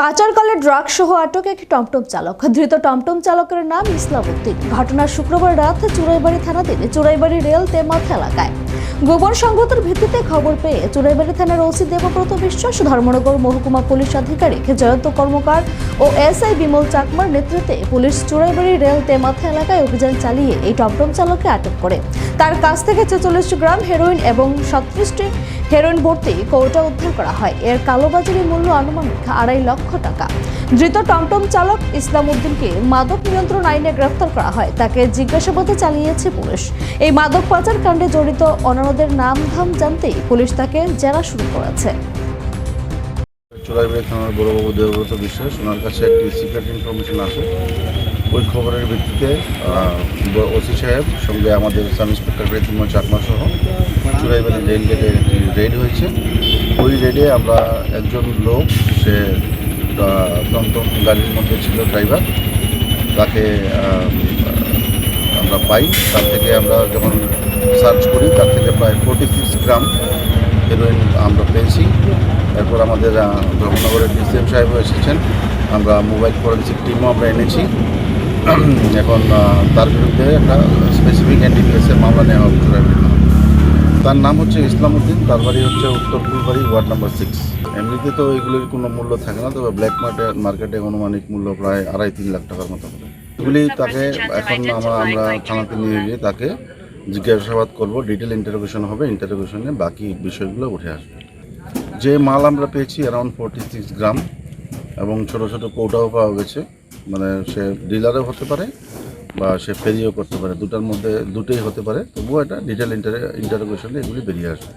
পাচারকালে drug সহ আটক এক টমটম চালক। ধৃত টমটম চালকের নাম ইসলামউদ্দিন। ঘটনা শুক্রবার রাত চুরাইবাড়ি থানাধীন চুরাইবাড়ি রেল তেমাথ এলাকায়। গোপন সংবাদের ভিত্তিতে খবর পেয়ে চুরাইবাড়ি থানার ওসি দেবব্রত বিশ্বাস, ধর্মনগর মহকুমা পুলিশ আধিকারিক জয়ন্ত কর্মকার ও এসআই বিমল চাকমার নেতৃত্বে পুলিশ চুরাইবাড়ি রেল তেমাথা এলাকায় অভিযান চালিয়ে এই টমটম চালককে আটক করে। তার কাছ থেকে ছেচল্লিশ গ্রাম হেরোইন এবং সাতত্রিশটি হেরোইন ভর্তি কৌটা উদ্ধার করা হয়। এর কালোবাজারি মূল্য আনুমানিক আড়াই লক্ষ টাকা। ধৃত টমটম চালক ইসলাম উদ্দিনকে মাদক নিয়ন্ত্রণ আইনে গ্রেফতার করা হয়। তাকে জিজ্ঞাসাবাদে চালিয়েছে পুলিশ। এই মাদক পাচার কাণ্ডে জড়িত অনারদের নাম ধাম জানতেই পুলিশ তাকে জেরা শুরু করেছে। চোরাইবাড়ি থানার বড়বাবু দেবব্রত বিশ্বাস, ওনার কাছে একটি সিক্রেট ইনফরমেশন আসে ওই খবরের ভিত্তিতে ওসি সাহেব, সঙ্গে আমাদের সাব ইন্সপেক্টর প্রীতিময় চাকমা সহ চুরাইবাড়ি রেল গেটে একটি রেড হয়েছে। ওই রেডে আমরা একজন লোক, সে টমটম গাড়ির মধ্যে ছিল ড্রাইভার তাকে আমরা পাই। তার থেকে আমরা যখন সার্চ করি, তার থেকে প্রায় ফোর্টি সিক্স গ্রাম হেরোইন আমরা পেয়েছি। আমাদের আহ, ধর্মনগরের ডিসিএম সাহেবও এসেছেন। আমরা মোবাইল ফরেন্সিক টিমও আমরা এনেছি। এখন তার বিরুদ্ধে একটা স্পেসিফিক এনডিপিএসের মামলা নেওয়া হবে তার নাম হচ্ছে ইসলাম উদ্দিন তার বাড়ি হচ্ছে উত্তর ফুলবাড়ি ওয়ার্ড নাম্বার সিক্স এমনিতে তো এগুলির কোনো মূল্য থাকে না তবে ব্ল্যাক মার্কেট মার্কেটে অনুমানিক মূল্য প্রায় আড়াই তিন লাখ টাকার মতো হবে। এগুলি তাকে এখন আমরা আমরা থানাতে নিয়ে গিয়ে তাকে জিজ্ঞাসাবাদ করব। ডিটেল ইন্টারোগেশন হবে ইন্টারোগেশনে বাকি বিষয়গুলো উঠে আসবে। যে মাল আমরা পেয়েছি অ্যারাউন্ড ফোরটি সিক্স গ্রাম এবং ছোট ছোট কৌটাও পাওয়া গেছে। মানে সে ডিলারও হতে পারে বা সে ফেরিও করতে পারে। দুটার মধ্যে দুটোই হতে পারে। তবুও এটা ডিটেল ইন্টার ইন্টারোগেশনে এগুলি বেরিয়ে আসবে।